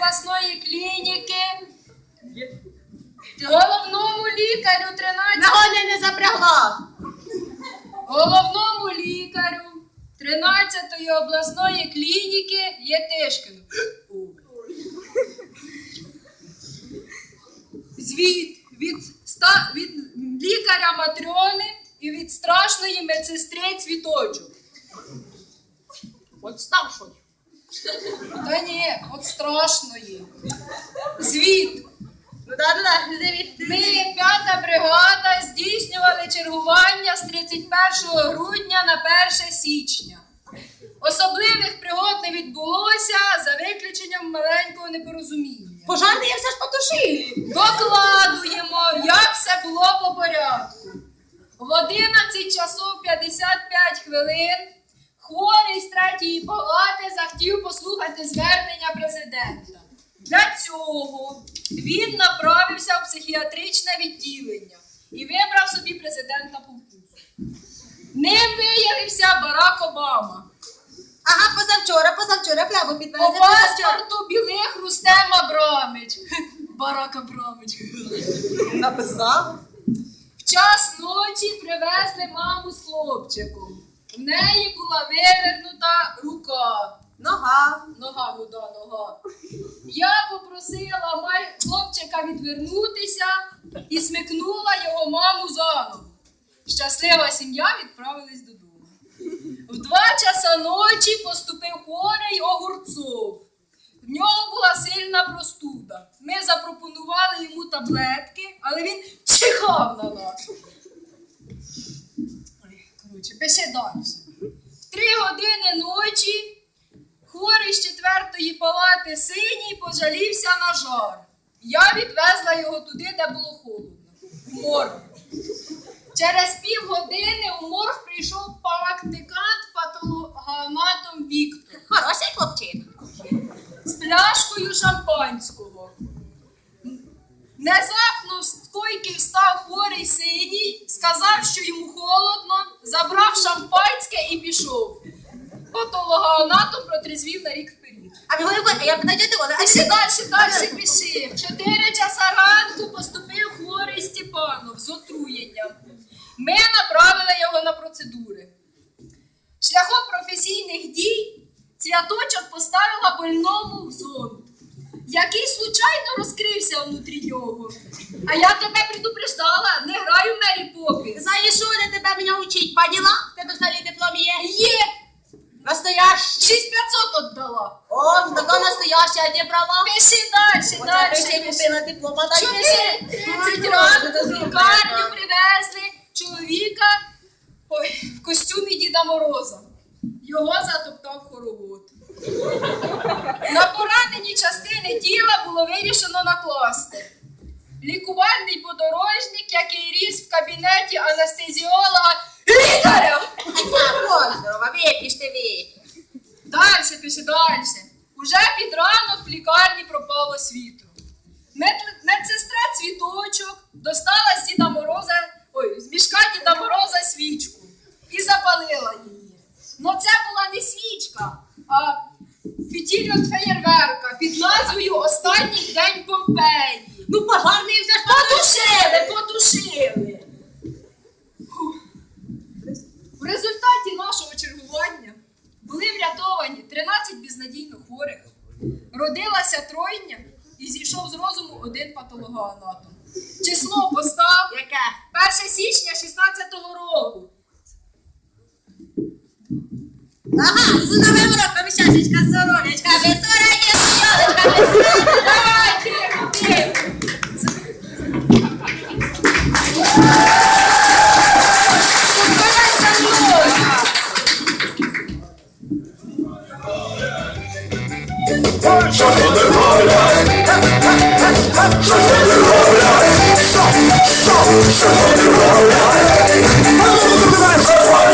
обласної клініки головному лікарю 13 Нагони не запрягла. головному лікарю 13-ї обласної клініки Єтишкину. Звіт від, від лікаря Матрьони і від страшної медсестри цвіточок. От старшою. Та ні, от страшної. Звіт. Ну да, да, да. Ми, п'ята бригада, здійснювали чергування з 31 грудня на 1 січня. Особливих пригод не відбулося за виключенням маленького непорозуміння. Пожарний я все ж потушили. Докладуємо, як все було по порядку. В 11 часов 55 хвилин хворий з третьої палати захотів послухати звернення президента. Для цього він направився в психіатричне відділення і вибрав собі президента вкусу. Ним виявився Барак Обама. Ага, позавчора, позавчора пляву По підвезли. паспорту білих Рустем Абрамич. Барак Абрамич. Написав. В час ночі привезли маму з хлопчиком. В неї була вивернута рука. Нога. Нога, ну нога. Я попросила май... хлопчика відвернутися і смикнула його маму за ногу. Щаслива сім'я відправилась додому. В два часа ночі поступив хворий Огурцов. В нього була сильна простуда. Ми запропонували йому таблетки, але він чихав на нас. Коротше, далі. Три години ночі хворий з четвертої палати синій пожалівся на жар. Я відвезла його туди, де було холодно. В морг. Через півгодини у морг прийшов практикант патологоанатом Віктор Хороший хлопчик. з пляшкою шампанського. Внезапно з койки встав хворий синій, сказав, що йому холодно, забрав шампанське і пішов. Патологоанатом протрезвів на рік вперед. А ви говорите, я подойдете вода. А ще далі, далі. В 4 часа ранку поступив хворий Степанов з отруєнням. Ми направили його на процедури. Шляхом професійних дій цвяточок поставила больному зонд, який случайно розкрився внутрі нього. А я тебе предупреждала, не граю в Мері Поппінс. За що де тебе мене учить? Поняла? В Тебе взагалі диплом є? Є! Настоящий. 6500 віддала. О, така настояща, а де брала? Пиши далі, Оце ти ще далі. купила диплома, дай Чотири 30 ранку в лікарню привезли чоловіка ой, в костюмі Діда Мороза. Його затоптав хоровод. На поранені частини тіла було вирішено накласти. Лікувальний подорожник, який ріс в кабінеті анестезіолога лікаря. А здорова, випіш ти випіш. Дальше, пише дальше. Уже під ранок в лікарні пропало світло. Медсестра цвіточок достала з Діда Мороза, ой, з мішка Діда Мороза свічку і запалила її. Ну це була не свічка, а фітіль від феєрверка під назвою Останній день Помпеї. Ну, пожарний все ж Потушили, потушили. В результаті нашого чергування були врятовані 13 безнадійно хворих, родилася тройня і зійшов з розуму один патологоанатом. Число постав Яке? 1 січня 16-го року. Ага, з новим роком, o Xaxim de caçador, né? De cabeça, olha aqui, assim, ó, de cabeça. Ai, que Shut up and roll it up. Shut up and roll it shut up and roll it.